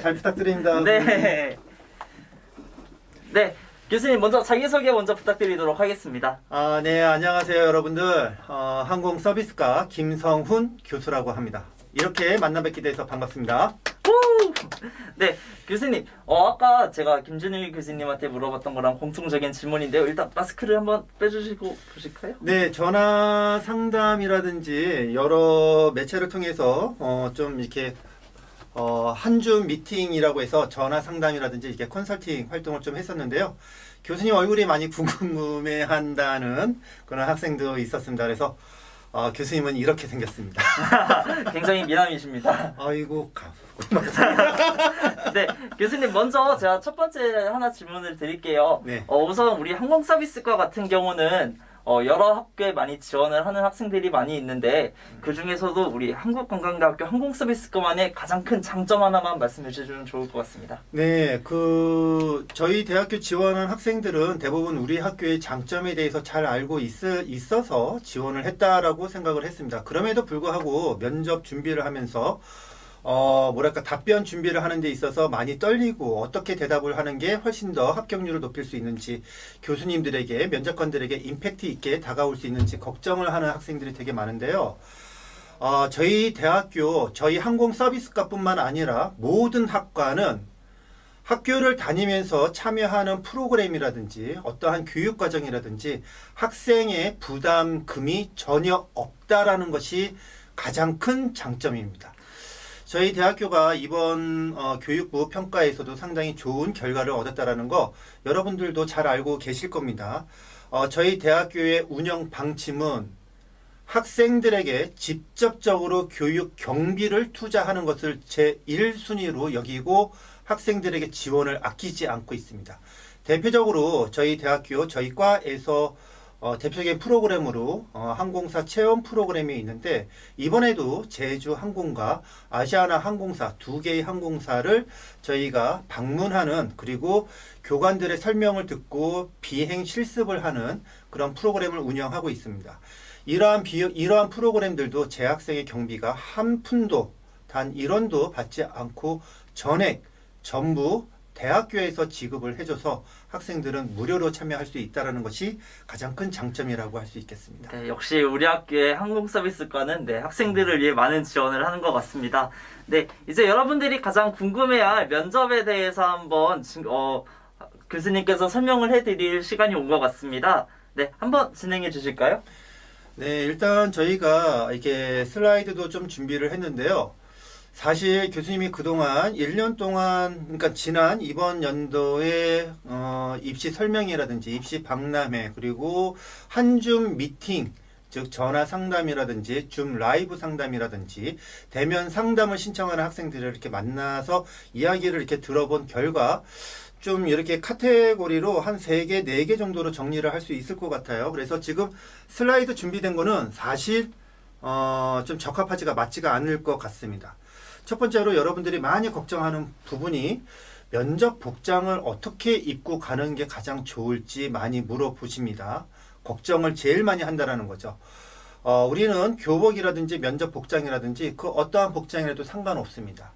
잘 부탁드립니다. 네. 네, 교수님 먼저 자기소개 먼저 부탁드리도록 하겠습니다. 아, 네, 안녕하세요, 여러분들. 어, 항공 서비스과 김성훈 교수라고 합니다. 이렇게 만나 뵙게 돼서 반갑습니다. 후! 네, 교수님. 어, 아까 제가 김준일 교수님한테 물어봤던 거랑 공통적인 질문인데요. 일단 마스크를 한번 빼주시고 보실까요? 네, 전화 상담이라든지 여러 매체를 통해서 어, 좀 이렇게 어, 한 줌 미팅이라고 해서 전화 상담이라든지 이렇게 컨설팅 활동을 좀 했었는데요. 교수님 얼굴이 많이 궁금해 한다는 그런 학생도 있었습니다. 그래서 어, 교수님은 이렇게 생겼습니다. 굉장히 미남이십니다. 아이고, 가- 네, 교수님 먼저 제가 첫 번째 하나 질문을 드릴게요. 네. 어, 우선 우리 항공 서비스과 같은 경우는 어, 여러 학교에 많이 지원을 하는 학생들이 많이 있는데 그 중에서도 우리 한국관광대학교 항공서비스과만의 가장 큰 장점 하나만 말씀해 주시면 좋을 것 같습니다. 네, 그 저희 대학교 지원한 학생들은 대부분 우리 학교의 장점에 대해서 잘 알고 있, 있어서 지원을 했다라고 생각을 했습니다. 그럼에도 불구하고 면접 준비를 하면서 어, 뭐랄까 답변 준비를 하는 데 있어서 많이 떨리고 어떻게 대답을 하는 게 훨씬 더 합격률을 높일 수 있는지 교수님들에게 면접관들에게 임팩트 있게 다가올 수 있는지 걱정을 하는 학생들이 되게 많은데요. 어, 저희 대학교 저희 항공 서비스과뿐만 아니라 모든 학과는 학교를 다니면서 참여하는 프로그램이라든지 어떠한 교육 과정이라든지 학생의 부담금이 전혀 없다라는 것이 가장 큰 장점입니다. 저희 대학교가 이번 어, 교육부 평가에서도 상당히 좋은 결과를 얻었다라는 거 여러분들도 잘 알고 계실 겁니다. 어, 저희 대학교의 운영 방침은 학생들에게 직접적으로 교육 경비를 투자하는 것을 제 1순위로 여기고 학생들에게 지원을 아끼지 않고 있습니다. 대표적으로 저희 대학교 저희 과에서 어, 대표적인 프로그램으로 어, 항공사 체험 프로그램이 있는데 이번에도 제주 항공과 아시아나 항공사 두 개의 항공사를 저희가 방문하는 그리고 교관들의 설명을 듣고 비행 실습을 하는 그런 프로그램을 운영하고 있습니다. 이러한 비, 이러한 프로그램들도 재학생의 경비가 한 푼도 단 1원도 받지 않고 전액 전부 대학교에서 지급을 해줘서 학생들은 무료로 참여할 수 있다는 것이 가장 큰 장점이라고 할 수 있겠습니다. 네, 역시 우리 학교의 항공서비스과는 네, 학생들을 위해 많은 지원을 하는 것 같습니다. 네, 이제 여러분들이 가장 궁금해할 면접에 대해서 한번 진- 어, 교수님께서 설명을 해드릴 시간이 온 것 같습니다. 네, 한번 진행해 주실까요? 네, 일단 저희가 이렇게 슬라이드도 좀 준비를 했는데요. 사실 교수님이 그동안 1년 동안, 그러니까 지난 이번 연도의 어, 입시 설명회라든지 입시 박람회, 그리고 한줌 미팅, 즉 전화 상담이라든지 줌 라이브 상담이라든지 대면 상담을 신청하는 학생들을 이렇게 만나서 이야기를 이렇게 들어본 결과 좀 이렇게 카테고리로 한세 개, 네개 정도로 정리를 할 수 있을 것 같아요. 그래서 지금 슬라이드 준비된 거는 사실 어, 좀 적합하지가 맞지가 않을 것 같습니다. 첫 번째로 여러분들이 많이 걱정하는 부분이 면접 복장을 어떻게 입고 가는 게 가장 좋을지 많이 물어보십니다. 걱정을 제일 많이 한다라는 거죠. 어, 우리는 교복이라든지 면접 복장이라든지 그 어떠한 복장이라도 상관없습니다.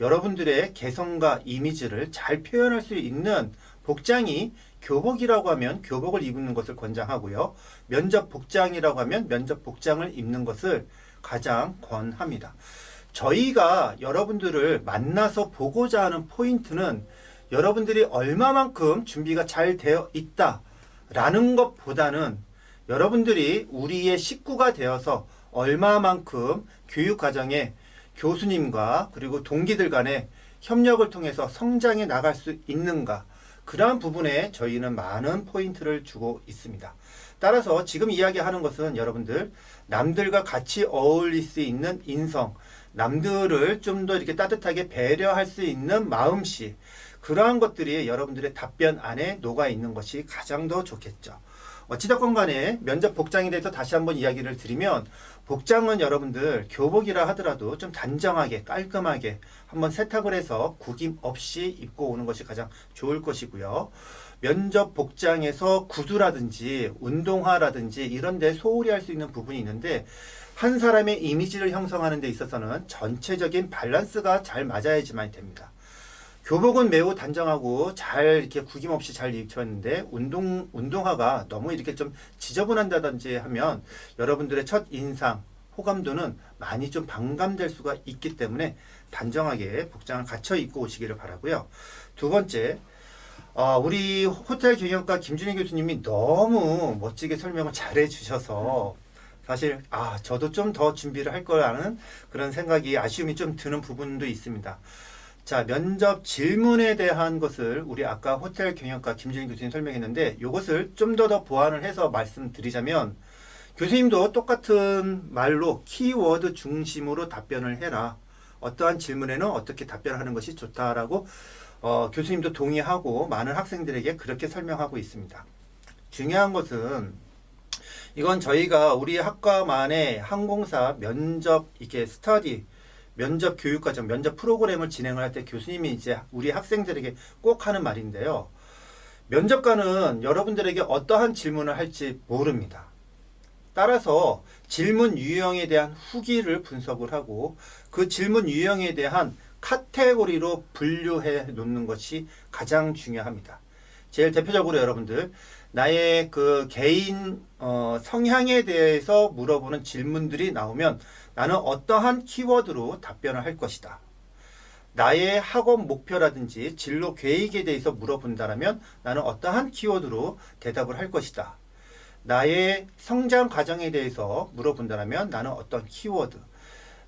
여러분들의 개성과 이미지를 잘 표현할 수 있는 복장이 교복이라고 하면 교복을 입는 것을 권장하고요. 면접 복장이라고 하면 면접 복장을 입는 것을 가장 권합니다. 저희가 여러분들을 만나서 보고자 하는 포인트는 여러분들이 얼마만큼 준비가 잘 되어 있다 라는 것보다는 여러분들이 우리의 식구가 되어서 얼마만큼 교육 과정에 교수님과 그리고 동기들 간의 협력을 통해서 성장해 나갈 수 있는가 그러한 부분에 저희는 많은 포인트를 주고 있습니다. 따라서 지금 이야기하는 것은 여러분들 남들과 같이 어울릴 수 있는 인성, 남들을 좀 더 이렇게 따뜻하게 배려할 수 있는 마음씨, 그러한 것들이 여러분들의 답변 안에 녹아 있는 것이 가장 더 좋겠죠. 어찌됐건 간에 면접 복장에 대해서 다시 한번 이야기를 드리면 복장은 여러분들 교복이라 하더라도 좀 단정하게 깔끔하게 한번 세탁을 해서 구김 없이 입고 오는 것이 가장 좋을 것이고요. 면접 복장에서 구두라든지 운동화라든지 이런 데 소홀히 할 수 있는 부분이 있는데 한 사람의 이미지를 형성하는 데 있어서는 전체적인 밸런스가 잘 맞아야지만 됩니다. 교복은 매우 단정하고 잘 이렇게 구김없이 잘 입혔는데 운동 운동화가 너무 이렇게 좀 지저분한다든지 하면 여러분들의 첫 인상 호감도는 많이 좀 반감될 수가 있기 때문에 단정하게 복장을 갖춰 입고 오시기를 바라고요. 두 번째, 어, 우리 호텔 경영과 김준희 교수님이 너무 멋지게 설명을 잘해 주셔서 사실 아 저도 좀 더 준비를 할 거라는 그런 생각이 아쉬움이 좀 드는 부분도 있습니다. 자 면접 질문에 대한 것을 우리 아까 호텔 경영과 김준희 교수님 설명했는데 이것을 좀 더 더 보완을 해서 말씀드리자면 교수님도 똑같은 말로 키워드 중심으로 답변을 해라. 어떠한 질문에는 어떻게 답변하는 것이 좋다라고 어, 교수님도 동의하고 많은 학생들에게 그렇게 설명하고 있습니다. 중요한 것은 이건 저희가 우리 학과만의 항공사 면접 이게 스터디 면접 교육 과정 면접 프로그램을 진행을 할 때 교수님이 이제 우리 학생들에게 꼭 하는 말인데요. 면접관은 여러분들에게 어떠한 질문을 할지 모릅니다. 따라서 질문 유형에 대한 후기를 분석을 하고 그 질문 유형에 대한 카테고리로 분류해 놓는 것이 가장 중요합니다. 제일 대표적으로 여러분들 나의 그 개인 어, 성향에 대해서 물어보는 질문들이 나오면 나는 어떠한 키워드로 답변을 할 것이다. 나의 학업 목표라든지 진로 계획에 대해서 물어본다면 나는 어떠한 키워드로 대답을 할 것이다. 나의 성장 과정에 대해서 물어본다면 나는 어떤 키워드,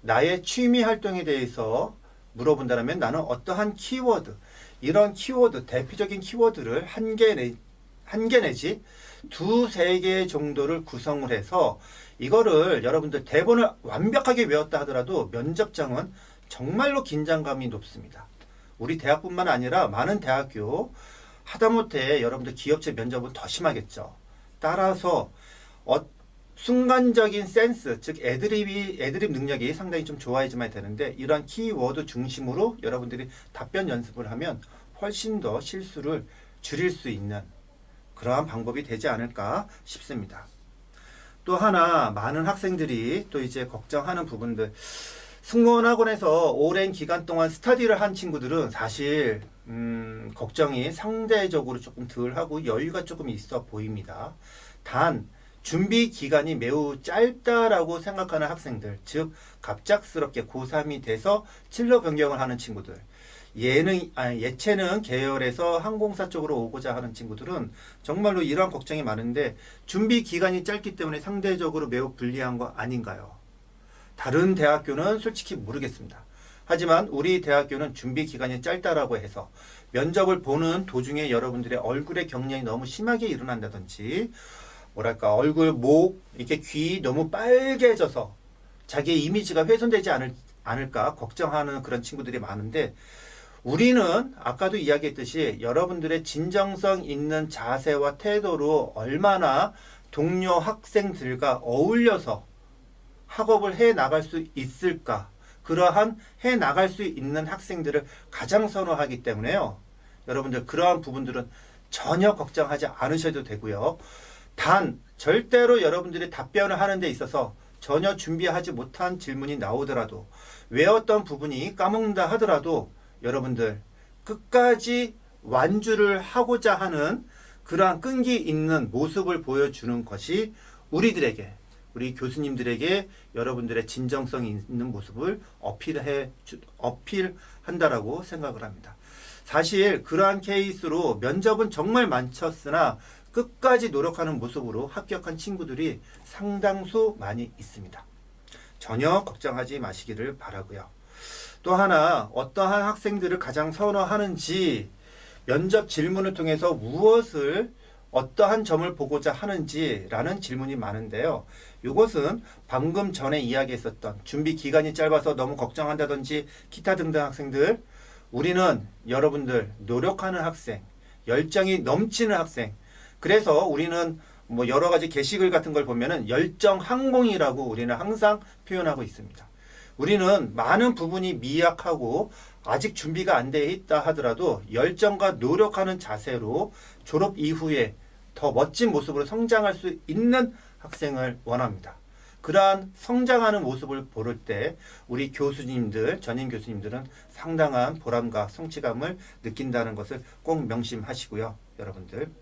나의 취미 활동에 대해서 물어본다면 나는 어떠한 키워드, 이런 키워드, 대표적인 키워드를 한 개 내, 한 개 내지 두세 개 정도를 구성을 해서 이거를 여러분들 대본을 완벽하게 외웠다 하더라도 면접장은 정말로 긴장감이 높습니다. 우리 대학뿐만 아니라 많은 대학교 하다못해 여러분들 기업체 면접은 더 심하겠죠. 따라서 어, 순간적인 센스, 즉 애드립이 애드립 능력이 상당히 좀 좋아야지만 되는데 이러한 키워드 중심으로 여러분들이 답변 연습을 하면 훨씬 더 실수를 줄일 수 있는 그러한 방법이 되지 않을까 싶습니다. 또 하나 많은 학생들이 또 이제 걱정하는 부분들 승무원학원에서 오랜 기간 동안 스터디를 한 친구들은 사실 음, 걱정이 상대적으로 조금 덜하고 여유가 조금 있어 보입니다. 단 준비 기간이 매우 짧다라고 생각하는 학생들, 즉 갑작스럽게 고3이 돼서 진로 변경을 하는 친구들, 예능, 아니, 예체능 계열에서 항공사 쪽으로 오고자 하는 친구들은 정말로 이러한 걱정이 많은데 준비 기간이 짧기 때문에 상대적으로 매우 불리한 거 아닌가요? 다른 대학교는 솔직히 모르겠습니다. 하지만 우리 대학교는 준비 기간이 짧다라고 해서 면접을 보는 도중에 여러분들의 얼굴의 경련이 너무 심하게 일어난다든지 뭐랄까 얼굴, 목, 이렇게 귀 너무 빨개져서 자기의 이미지가 훼손되지 않을, 않을까 걱정하는 그런 친구들이 많은데 우리는 아까도 이야기했듯이 여러분들의 진정성 있는 자세와 태도로 얼마나 동료 학생들과 어울려서 학업을 해 나갈 수 있을까? 그러한 해 나갈 수 있는 학생들을 가장 선호하기 때문에요. 여러분들 그러한 부분들은 전혀 걱정하지 않으셔도 되고요. 단 절대로 여러분들이 답변을 하는 데 있어서 전혀 준비하지 못한 질문이 나오더라도 외웠던 부분이 까먹는다 하더라도 여러분들 끝까지 완주를 하고자 하는 그러한 끈기 있는 모습을 보여주는 것이 우리들에게 우리 교수님들에게 여러분들의 진정성 있는 모습을 어필해 주- 어필한다라고 생각을 합니다. 사실 그러한 케이스로 면접은 정말 많쳤으나 끝까지 노력하는 모습으로 합격한 친구들이 상당수 많이 있습니다. 전혀 걱정하지 마시기를 바라고요. 또 하나 어떠한 학생들을 가장 선호하는지 면접 질문을 통해서 무엇을 어떠한 점을 보고자 하는지라는 질문이 많은데요. 이것은 방금 전에 이야기했었던 준비 기간이 짧아서 너무 걱정한다든지 기타 등등 학생들 우리는 여러분들 노력하는 학생, 열정이 넘치는 학생. 그래서 우리는 뭐 여러 가지 게시글 같은 걸 보면은 열정 항공이라고 우리는 항상 표현하고 있습니다. 우리는 많은 부분이 미약하고 아직 준비가 안 돼 있다 하더라도 열정과 노력하는 자세로 졸업 이후에 더 멋진 모습으로 성장할 수 있는 학생을 원합니다. 그러한 성장하는 모습을 볼때 우리 교수님들, 전임 교수님들은 상당한 보람과 성취감을 느낀다는 것을 꼭 명심하시고요. 여러분들.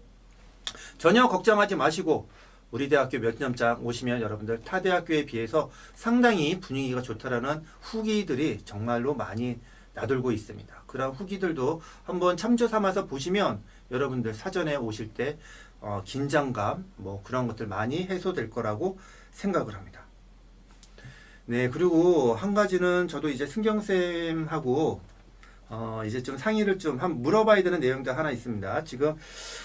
전혀 걱정하지 마시고 우리 대학교 몇 년장 오시면 여러분들 타 대학교에 비해서 상당히 분위기가 좋다라는 후기들이 정말로 많이 나돌고 있습니다. 그런 후기들도 한번 참조 삼아서 보시면 여러분들 사전에 오실 때 어, 긴장감 뭐 그런 것들 많이 해소될 거라고 생각을 합니다. 네, 그리고 한 가지는 저도 이제 승경쌤하고 어, 이제 좀 상의를 좀 한 물어봐야 되는 내용도 하나 있습니다. 지금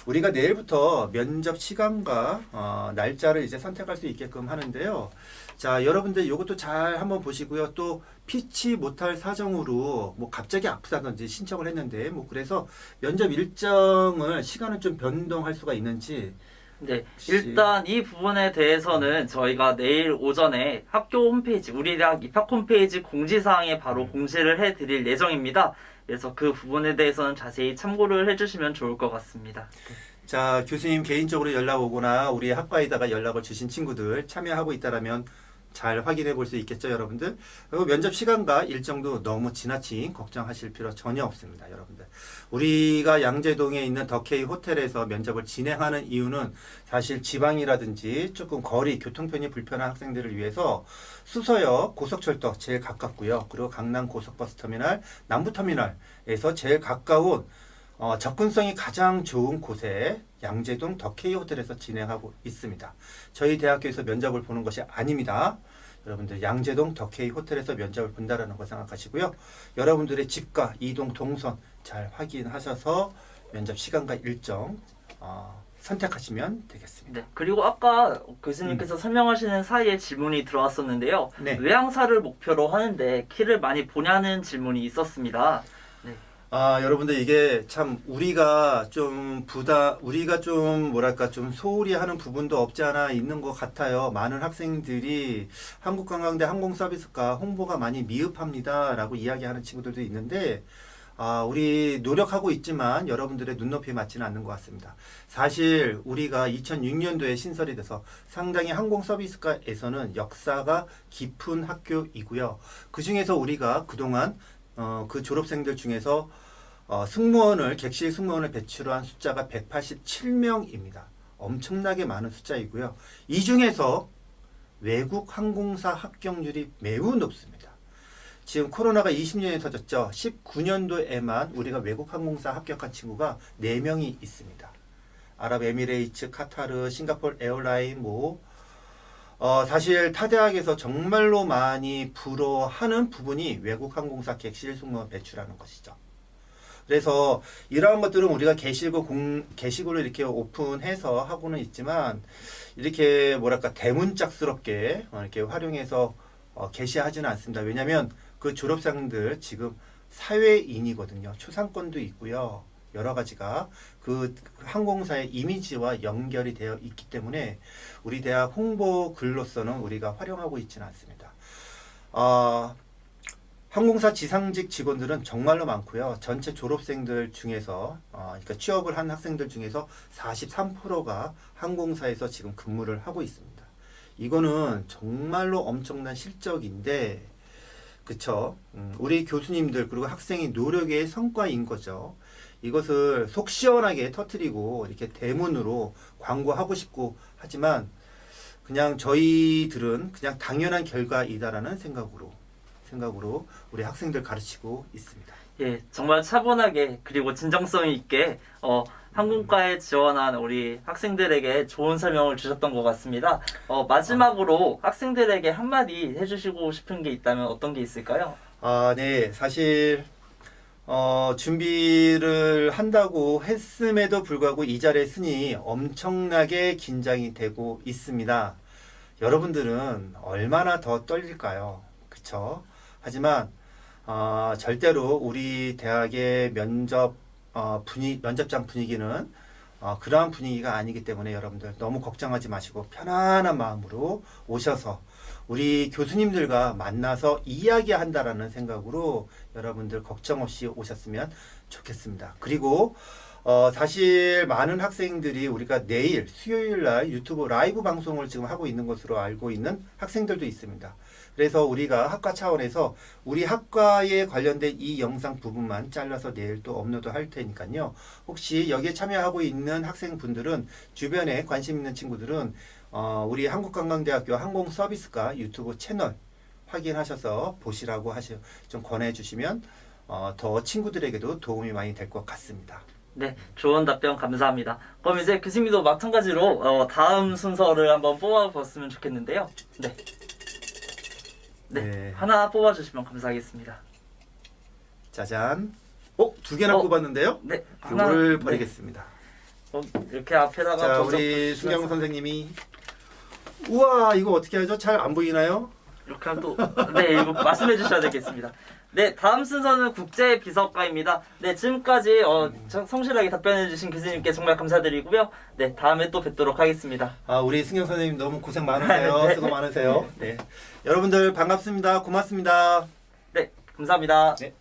우리가 내일부터 면접 시간과 어, 날짜를 이제 선택할 수 있게끔 하는데요. 자, 여러분들 이것도 잘 한번 보시고요. 또 피치 못할 사정으로 뭐 갑자기 아프다든지 신청을 했는데 뭐 그래서 면접 일정을 시간을 좀 변동할 수가 있는지 네, 일단 이 부분에 대해서는 저희가 내일 오전에 학교 홈페이지, 우리 대학 입학 홈페이지 공지사항에 바로 공지를 해드릴 예정입니다. 그래서 그 부분에 대해서는 자세히 참고를 해주시면 좋을 것 같습니다. 자, 교수님 개인적으로 연락 오거나 우리 학과에다가 연락을 주신 친구들 참여하고 있다라면 잘 확인해 볼 수 있겠죠, 여러분들? 그리고 면접 시간과 일정도 너무 지나친 걱정하실 필요 전혀 없습니다, 여러분들. 우리가 양재동에 있는 더케이 호텔에서 면접을 진행하는 이유는 사실 지방이라든지 조금 거리, 교통편이 불편한 학생들을 위해서 수서역 고속철도 제일 가깝고요. 그리고 강남 고속버스터미널, 남부터미널에서 제일 가까운 어, 접근성이 가장 좋은 곳에 양재동 더케이 호텔에서 진행하고 있습니다. 저희 대학교에서 면접을 보는 것이 아닙니다. 여러분들 양재동 더케이 호텔에서 면접을 본다라는 거 생각하시고요. 여러분들의 집과 이동 동선 잘 확인하셔서 면접 시간과 일정 어, 선택하시면 되겠습니다. 네, 그리고 아까 교수님께서 설명하시는 사이에 질문이 들어왔었는데요. 네. 외항사를 목표로 하는데 키를 많이 보냐는 질문이 있었습니다. 아, 여러분들 이게 참 우리가 좀 부다 우리가 좀 뭐랄까 좀 소홀히 하는 부분도 없지 않아 있는 것 같아요. 많은 학생들이 한국관광대 항공서비스과 홍보가 많이 미흡합니다라고 이야기하는 친구들도 있는데 아, 우리 노력하고 있지만 여러분들의 눈높이에 맞지는 않는 것 같습니다. 사실 우리가 2006년도에 신설이 돼서 상당히 항공서비스과에서는 역사가 깊은 학교이고요. 그 중에서 우리가 그동안 어, 그 졸업생들 중에서 어, 승무원을 객실 승무원을 배출한 숫자가 187명입니다. 엄청나게 많은 숫자이고요. 이 중에서 외국 항공사 합격률이 매우 높습니다. 지금 코로나가 20년에 터졌죠. 19년도에만 우리가 외국 항공사 합격한 친구가 4명이 있습니다. 아랍에미레이츠, 카타르, 싱가포르 에어라인 뭐 어, 사실 타 대학에서 정말로 많이 부러워하는 부분이 외국 항공사 객실 승무원 배출하는 것이죠. 그래서 이러한 것들은 우리가 게시고 공, 게시글로 이렇게 오픈해서 하고는 있지만 이렇게 뭐랄까 대문짝스럽게 어, 이렇게 활용해서 어, 게시하지는 않습니다. 왜냐하면 그 졸업생들 지금 사회인이거든요. 초상권도 있고요. 여러 가지가 그 항공사의 이미지와 연결이 되어 있기 때문에 우리 대학 홍보 글로서는 우리가 활용하고 있지는 않습니다. 어, 항공사 지상직 직원들은 정말로 많고요. 전체 졸업생들 중에서 어, 그러니까 취업을 한 학생들 중에서 43%가 항공사에서 지금 근무를 하고 있습니다. 이거는 정말로 엄청난 실적인데 그쵸? 음, 우리 교수님들 그리고 학생의 노력의 성과인 거죠. 이것을 속 시원하게 터트리고 이렇게 대문으로 광고하고 싶고 하지만 그냥 저희들은 그냥 당연한 결과이다라는 생각으로 생각으로 우리 학생들 가르치고 있습니다. 예, 정말 차분하게 그리고 진정성 있게 어, 항공과에 지원한 우리 학생들에게 좋은 설명을 주셨던 것 같습니다. 어, 마지막으로 학생들에게 한마디 해주시고 싶은 게 있다면 어떤 게 있을까요? 아, 네. 사실 어, 준비를 한다고 했음에도 불구하고 이 자리에 서니 엄청나게 긴장이 되고 있습니다. 여러분들은 얼마나 더 떨릴까요? 그쵸? 하지만 어, 절대로 우리 대학의 면접 어, 분위 면접장 분위기는 어, 그러한 분위기가 아니기 때문에 여러분들 너무 걱정하지 마시고 편안한 마음으로 오셔서 우리 교수님들과 만나서 이야기한다라는 생각으로 여러분들 걱정 없이 오셨으면 좋겠습니다. 그리고 어, 사실 많은 학생들이 우리가 내일 수요일 날 유튜브 라이브 방송을 지금 하고 있는 것으로 알고 있는 학생들도 있습니다. 그래서 우리가 학과 차원에서 우리 학과에 관련된 이 영상 부분만 잘라서 내일 또 업로드 할 테니까요. 혹시 여기에 참여하고 있는 학생분들은 주변에 관심 있는 친구들은 어, 우리 한국관광대학교 항공서비스과 유튜브 채널 확인하셔서 보시라고 하시 좀 권해 주시면 어, 더 친구들에게도 도움이 많이 될 것 같습니다. 네, 좋은 답변 감사합니다. 그럼 이제 교수님도 마찬가지로 어, 다음 순서를 한번 뽑아봤으면 좋겠는데요. 네. 네, 네. 하나 뽑아주시면 감사하겠습니다. 짜잔. 어, 두 개나 어, 뽑았는데요? 네, 이거를 네. 버리겠습니다. 어, 이렇게 앞에다가 자, 우리 수경 선생님이 우와, 이거 어떻게 하죠? 잘 안 보이나요? 이렇게 하면 또, 네, 이거 말씀해 주셔야 되겠습니다. 네, 다음 순서는 국제 비서과입니다. 네, 지금까지 어, 정- 성실하게 답변해 주신 교수님께 정말 감사드리고요. 네, 다음에 또 뵙도록 하겠습니다. 아, 우리 승경 선생님 너무 고생 많으세요. 네. 수고 많으세요. 네. 여러분들 반갑습니다. 고맙습니다. 네, 감사합니다. 네.